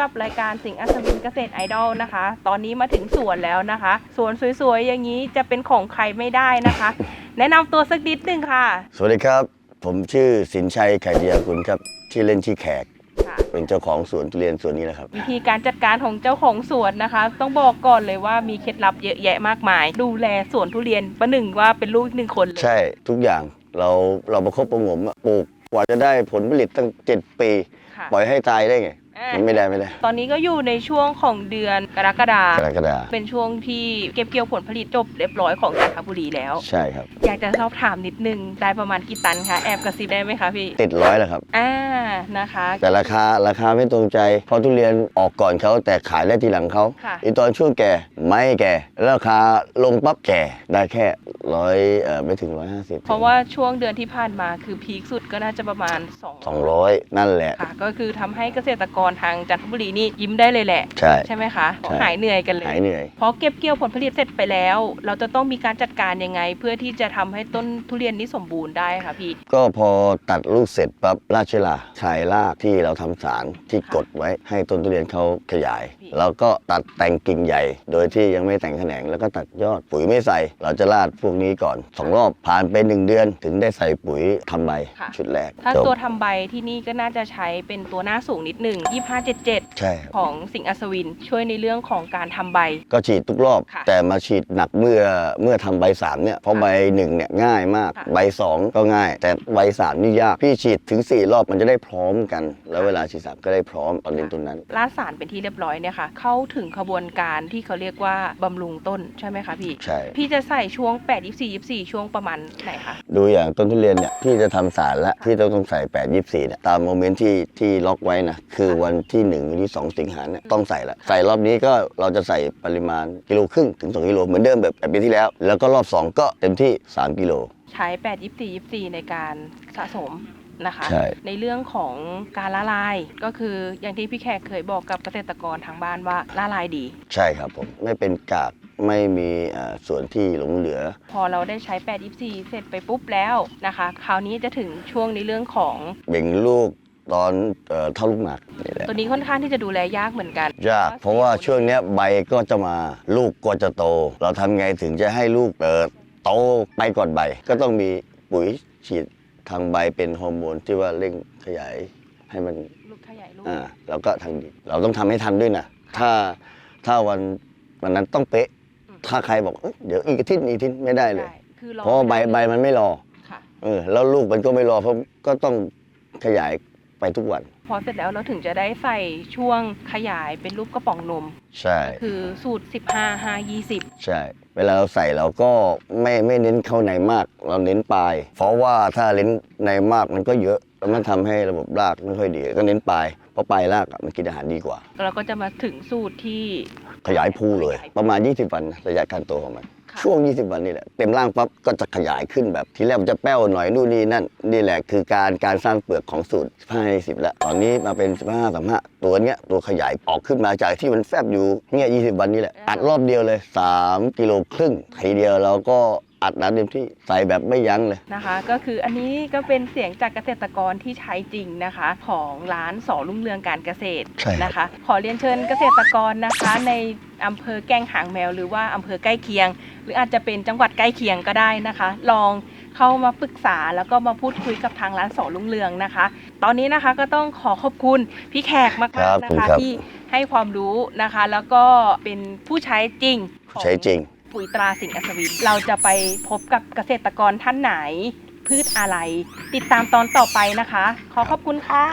กับรายการสิงห์อัศวินเกษตรไอดอลนะคะ ตอนนี้มาถึงสวนแล้วนะคะ สวนสวยๆ อย่างนี้จะเป็นของใครไม่ได้นะคะ แนะนำตัวสักนิดหนึ่งค่ะสวัสดีครับ ผมชื่อสินชัยไข่เดียกุลครับที่อเล่นที่อแขก ค่ะ เป็นเจ้าของสวนทุเรียนสวนนี้นะครับ วิธีการจัดการของเจ้าของสวนนะคะ ต้องบอกก่อนเลยว่ามีเคล็ดลับเยอะแยะมากมาย ดูแลสวนทุเรียนประหนึ่งว่าเป็นลูกอีกหนึ่งคนเลย ใช่ทุกอย่างเราเราประคบประหงมอะปลูกกว่าจะได้ผลผลิตตั้ง 7 ปี ค่ะ ปล่อยให้ตายได้ไง อ่ามันไม่ได้ไม่ได้ตอนนี้ก็อยู่ในช่วงของเดือนกรกฎากรกฎาเป็นช่วงที่เก็บเกี่ยวผลผลิตจบเรียบร้อยของจันทบุรีแล้ว ใช่ครับ อยากจะสอบถามนิดนึงได้ประมาณกี่ตันคะแอบกระซิบได้ไหมคะพี่ติดร้อยแล้วครับ อ่านะคะ แต่ราคาราคาไม่ตรงใจ เพราะทุเรียนออกก่อนเขาแต่ขายได้ทีหลังเขาค่ะ อีตอนช่วงแก่ไม่แก่ ราคาลงปั๊บแก่ได้แค่ร้อยเอ่อไม่ถึงร้อยห้าสิบเพราะว่าช่วงเดือนที่ผ่านมาคือพีคสุดก็น่าจะประมาณ2สองร้อยนั่นแหละ ค่ะก็คือทำให้เกษตรกรทางจันทบุรีนี่ยิ้มได้เลยแหละ ใช่ ใช่ไหมคะ ใช่ หายเหนื่อยกันเลยหายเหนื่อย พอเก็บเกี่ยวผลผลิตเสร็จไปแล้ว เราจะต้องมีการจัดการยังไง เพื่อที่จะทำให้ต้นทุเรียนนี้สมบูรณ์ได้ค่ะพี่ ก็พอตัดลูกเสร็จปั๊บราชลาชายรากที่เราทำสารที่ค่ะกดไว้ให้ต้นทุเรียนเขาขยายพี่แล้วก็ตัดแต่งกิ่งใหญ่ โดยที่ยังไม่แต่งแขนงแล้วก็ตัดยอดปุ๋ยไม่ใส่ เราจะราดพวกนี้ก่อนสองรอบผ่านไปหนึ่งเดือน ถึงได้ใส่ปุ๋ยทำใบค่ะ ชุดแรกถ้าจบ ตัวทำใบที่นี่ก็น่าจะใช้เป็นตัวหน้าสูงนิดหนึ่ง2577 ใช่ครับของสิงห์อัศวิน ช่วยในเรื่องของการทำใบ ก็ฉีดทุกรอบ ค่ะแต่มาฉีดหนักเมื่อเมื่อทำใบสามเนี่ยเพราะค่ะใบหนึ่งเนี่ยง่ายมาก ค่ะ ใบสองก็ง่าย แต่ใบสามนี่ยากพี่ฉีดถึงสี่รอบมันจะได้พร้อมกัน แล้วเวลาฉีดสามก็ได้พร้อมตอนเล่นต้นนั้นลาดสารเป็นที่เรียบร้อยเนี่ยค่ะ เข้าถึงขบวนการที่เขาเรียกว่าบำรุงต้นใช่ไหมคะพี่ ใช่ พี่จะใส่ช่วง 8 24 24 ช่วงประมาณไหนคะ ดูอย่างต้นทุเรียนเนี่ยพี่จะทำสารแล้วพี่ต้องต้องใส่8 24เนี่ยตามโมเมนต์ที่ที่ล็อกไว้นะคือวันที่1วันที่ 2 สิงหาเนี่ยต้องใส่ละใส่รอบนี้ก็เราจะใส่ปริมาณกิโลครึ่งถึง 2 กิโลเหมือนเดิมแบบแบบปีที่แล้ว แล้วก็รอบ 2 ก็เต็มที่ 3 กิโล ใช้ 8 24 24 ในการสะสมนะคะใช่ ในเรื่องของการละลายก็คืออย่างที่พี่แขกเคยบอกกับเกษตรกรทางบ้านว่าละลายดี ใช่ครับผมไม่เป็นกากไม่มีอ่าส่วนที่หลงเหลือ พอเราได้ใช้ 8 24 เสร็จไปปุ๊บแล้วนะคะ คราวนี้จะถึงช่วงในเรื่องของ เบ่งลูก ตอนเอ่อเท่าลูกหมากนี่แหละตัวนี้ค่อนข้างที่จะดูแลยากเหมือนกันยากเพราะว่าช่วงเนี้ยใบก็จะมาลูกก็จะโต เราทำไงถึงจะให้ลูกเติบโตไปก่อนใบ ก็ต้องมีปุ๋ยฉีดทางใบเป็นฮอร์โมนที่ว่าเร่งขยายให้มัน ลูกขยายลูกอ่าแล้วก็ทางดินเราต้องทำให้ทันด้วยนะถ้าถ้าวันวันนั้นต้องเป๊ะอืมถ้าใครบอกเอ้ยเดี๋ยวอีกอาทิตย์อีกอาทิตย์ไม่ได้เลยได้คือเพราะว่าใบใบมันไม่รอค่ะ เออแล้วลูกมันก็ไม่รอเพราะก็ต้องขยาย ไปทุกวัน พอเสร็จแล้วเราถึงจะได้ใส่ช่วงขยายเป็นรูปกระป๋องนม ใช่คือสูตร 15 5 20 ใช่ เวลาเราใส่เราก็ไม่ไม่เน้นเข้าในมาก เราเน้นปลาย เพราะว่าถ้าเน้นในมากมันก็เยอะ แล้วมันทำให้ระบบรากไม่ค่อยดี ก็เน้นปลาย เพราะปลายรากอะมันกินอาหารดีกว่า เราก็จะมาถึงสูตรที่ขยายภูเลย ประมาณ 20 วันนะระยะการโตของมันค่ะ ช่วง 20 วันนี่แหละ เต็มร่างปั๊บก็จะขยายขึ้นแบบทีแรกมันจะแป้วหน่อยนู่นนี่นั่น นี่แหละคือการการสร้างเปลือกของสูตร15 20แล้วตอนนี้มาเป็น 15 35ตัวเนี้ยตัวขยายออกขึ้นมาจากที่มันแฟบอยู่เนี่ย20 วันนี่แหละอัดรอบเดียวเลย 3 กิโลครึ่งทีเดียวเราก็อัดน้ำเต็มที่ใส่แบบไม่ยั้งเลยนะคะ ก็คืออันนี้ก็เป็นเสียงจากเกษตรกรที่ใช้จริงนะคะ ของร้านสอรุ่งเรืองการเกษตรใช่ครับนะคะ ขอเรียนเชิญเกษตรกรนะคะ ในอำเภอแก้งหางแมวหรือว่าอำเภอใกล้เคียง หรืออาจจะเป็นจังหวัดใกล้เคียงก็ได้นะคะ ลองเข้ามาปรึกษาแล้วก็มาพูดคุยกับทางร้านสอรุ่งเรืองนะคะ ตอนนี้นะคะก็ต้องขอขอบคุณพี่แขกมากครับๆนะขอบคุณคะครับ ที่ให้ความรู้นะคะ แล้วก็เป็นผู้ใช้จริงของ ใช้จริง ปุ๋ยตราสิงห์อัศวิน เราจะไปพบกับเกษตรกรท่านไหน พืชอะไร ติดตามตอนต่อไปนะคะ ขอขอบคุณค่ะ